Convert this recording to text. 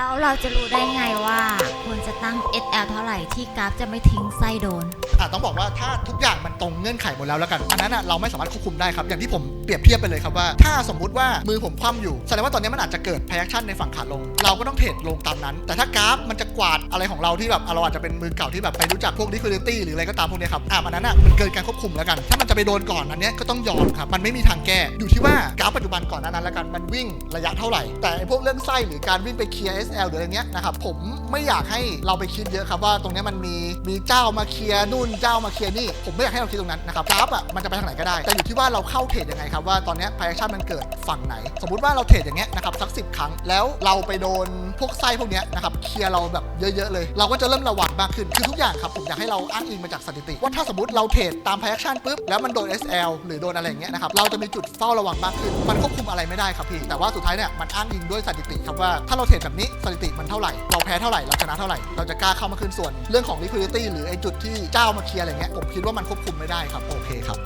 แล้วเราจะรู้ได้ไงว่าควรจะ ตั้ง SL เท่าไหร่ที่กราฟจะไม่ทิ้งไส้โดน อะต้องบอกว่าถ้าทุกอย่างมันตรงเงื่อนไขหมดแล้วแล้วกันอันนั้นอะเราไม่สามารถควบคุมได้ครับ อย่างที่ผมเปรียบเทียบไปเลยครับว่า ถ้าสมมุติว่ามือผมคว่ำอยู่แสดงว่าตอนนี้มันอาจจะเกิด reaction ในฝั่งขาลง เราก็ต้องเทรดลงตามนั้น แต่ถ้ากราฟมันจะกวาดอะไรของเราที่แบบอะเราอาจจะเป็นมือเก่าที่แบบไปรู้จักพวก liquidity หรืออะไรก็ตามพวกเนี้ยครับอะอันนั้นอะมันเกินการควบคุมแล้วกัน ถ้ามันจะไปโดนก่อนอันเนี้ยก็ต้องยอมครับมันไม่มีทางแก้อยู่ที่ว่ากราฟปัจจุบันก่อนหนานั้นแล้วกันมันวิ่งระยะเท่าไหร่ แต่ไอ้พวกเรื่องไส้หรือการวิ่งไปเคลียร์ SL หรืออะไรเงี้ยนะครับผมไม่อยากให้เราไปคิดเยอะครับว่าตรงนี้มันมีมีเจ้ามาเคลียร์นู่นเจ้ามาเคลียร์นี่ผมไม่อยากให้เราคิดตรงนั้นนะครับกราฟอะมันจะไปทางไหนก็ได้ แต่อยู่ที่ว่าเราเข้าเทรดยังไงครับว่าตอนนี้ย reaction มันเกิดฝั่งไหน สมมุติว่าเราเทรดอย่างเงี้ยนะครับสักสิครั้งแล้วเราไปโดนพวกไส้พวกเนี้ยนะครับเคลียร์เราแบบเยอะๆเลย เราก็จะเริ่มระวังมากขึ้นคือทุกอย่างครับผมอยากให้เราอ้างอิงมาจากสถิติ ว่าถ้าสมมติเราเทรดตาม reaction ปุ๊บแล้วมันโดน SL หรือโดนอะไรอย่างเงี้ยนะครับเราจะมีจุดเฝ้าระวังมากขึ้น มันควบคุมอะไรไม่ได้ครับพี่แต่ว่าสุดท้ายเนี่ยมันอ้างอิงด้วยสถิติครับว่าถ้าเราเทรดแบบนี้สถิติมันเท่าไหร่เราแพ้เท่าไหร่เราชนะเท่าไหร่เราจะกล้าเข้ามาขึ้นส่วน เรื่องของ liquidity หรือไอ้จุดที่เจ้ามาเคลียร์อะไรเงี้ยผมคิดว่ามันควบคุมไม่ได้ครับโอเคครับ